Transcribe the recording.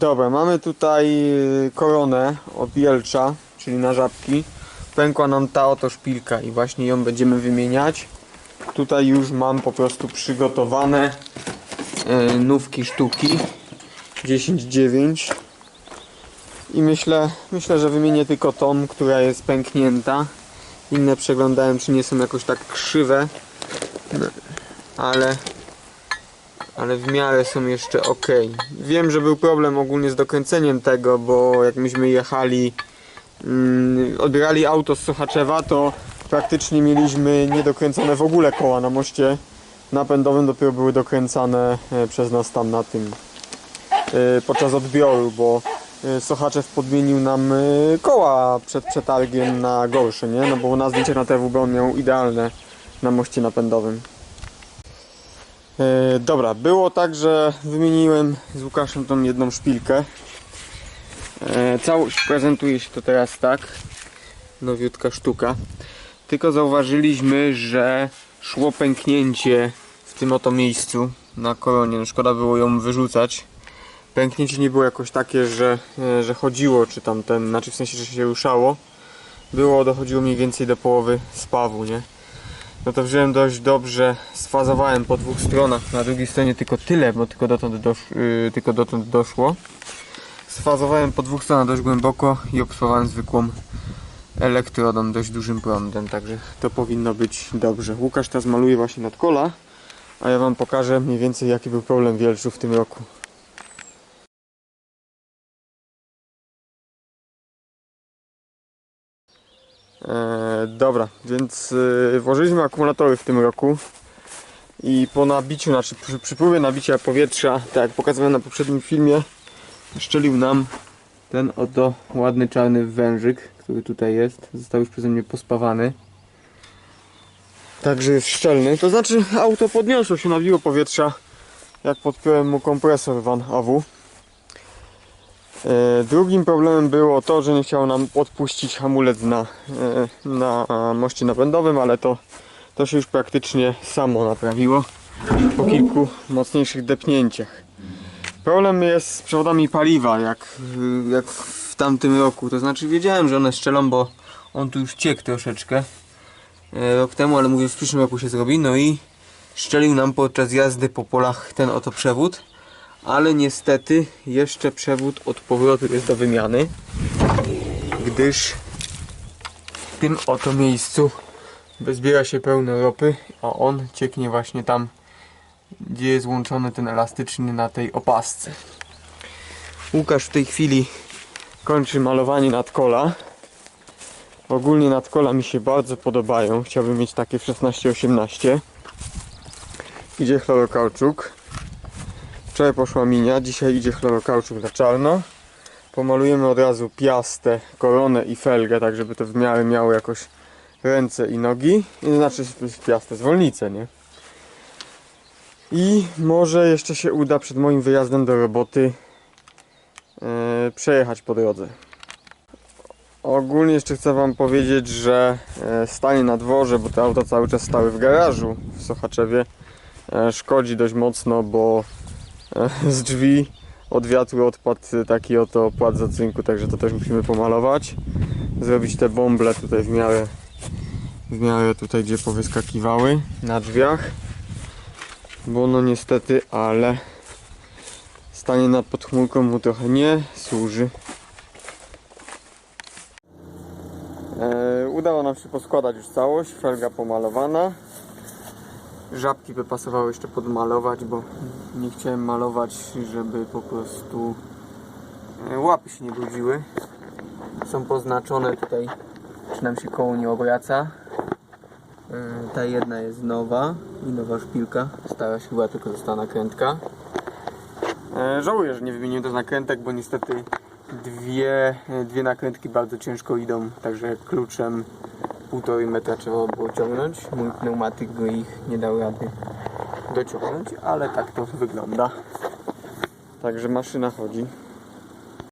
Dobra, mamy tutaj y, koronę od Jelcza, czyli na żabki. Pękła nam ta oto szpilka i właśnie ją będziemy wymieniać. Tutaj już mam po prostu przygotowane y, nówki sztuki 10-9 i myślę, myślę, że wymienię tylko tą, która jest pęknięta. Inne przeglądałem, czy nie są jakoś tak krzywe, ale ale w miarę są jeszcze ok. Wiem, że był problem ogólnie z dokręceniem tego, bo jak myśmy jechali, mm, odbierali auto z Sochaczewa, to praktycznie mieliśmy niedokręcone w ogóle koła na moście napędowym, dopiero były dokręcane e, przez nas tam na tym e, podczas odbioru, bo e, Sochaczew podmienił nam koła przed przetargiem na gorsze, nie? No bo na zdjęciach na TWB on miał idealne na moście napędowym. E, dobra, było tak, że wymieniłem z Łukaszem tą jedną szpilkę. E, całość prezentuje się to teraz tak. Nowiutka sztuka. Tylko zauważyliśmy, że szło pęknięcie w tym oto miejscu na koronie. No szkoda było ją wyrzucać. Pęknięcie nie było jakoś takie, że, e, że chodziło, czy tam ten, znaczy w sensie, że się ruszało. Było, dochodziło mniej więcej do połowy spawu, nie? No to wziąłem dość dobrze, sfazowałem po dwóch stronach, na drugiej stronie tylko tyle, bo tylko dotąd, dosz, yy, tylko dotąd doszło. Sfazowałem po dwóch stronach dość głęboko i obsłowałem zwykłą elektrodą, dość dużym prądem, także to powinno być dobrze. Łukasz teraz maluje właśnie nad kola, a ja Wam pokażę mniej więcej jaki był problem w Wielczu w tym roku. E, dobra, więc e, włożyliśmy akumulatory w tym roku i po nabiciu, znaczy przy przypływie nabicia powietrza, tak jak pokazałem na poprzednim filmie, szczelił nam ten oto ładny czarny wężyk, który tutaj jest. Został już przeze mnie pospawany. Także jest szczelny. To znaczy auto podniosło się, nabiło powietrza, jak podpiąłem mu kompresor Van AW. E, Drugim problemem było to, że nie chciało nam odpuścić hamulec na, e, na moście napędowym, ale to, to się już praktycznie samo naprawiło po kilku mocniejszych depnięciach. Problem jest z przewodami paliwa, jak, jak w tamtym roku. To znaczy wiedziałem, że one szczelą, bo on tu już ciekł troszeczkę e, rok temu, ale mówię w przyszłym roku się zrobi. No i szczelił nam podczas jazdy po polach ten oto przewód ale niestety jeszcze przewód od powrotu jest do wymiany, gdyż w tym oto miejscu zbiera się pełno ropy, a on cieknie właśnie tam, gdzie jest łączony ten elastyczny na tej opasce. Łukasz w tej chwili kończy malowanie nadkola. Ogólnie nadkola mi się bardzo podobają. Chciałbym mieć takie w 16-18. Idzie chlorokauczuk. Wczoraj poszła minia, dzisiaj idzie chlorokauczuk na czarno. Pomalujemy od razu piastę, koronę i felgę, tak żeby to w miarę miało jakoś ręce i nogi. I znaczy piastę, zwolnicę, nie? I może jeszcze się uda przed moim wyjazdem do roboty e, przejechać po drodze. Ogólnie jeszcze chcę Wam powiedzieć, że e, stanie na dworze, bo te auta cały czas stały w garażu w Sochaczewie. E, szkodzi dość mocno, bo z drzwi od wiatru taki oto płat z ocynku, także to też musimy pomalować. Zrobić te bąble tutaj w miarę, w miarę tutaj gdzie powyskakiwały na drzwiach. Bo no niestety, ale stanie nad podchmurką mu trochę nie służy. E, udało nam się poskładać już całość, felga pomalowana. Żabki by pasowało jeszcze podmalować, bo nie chciałem malować, żeby po prostu e, łapy się nie brudziły. Są poznaczone tutaj, czy nam się koło nie obraca. E, Ta jedna jest nowa i nowa szpilka. Stara się chyba tylko została nakrętka. E, Żałuję, że nie wymieniłem też nakrętek, bo niestety dwie, dwie nakrętki bardzo ciężko idą, także kluczem półtorej metra trzeba było ciągnąć. Mój pneumatyk by ich nie dał rady dociągnąć, ale tak to wygląda. Także maszyna chodzi.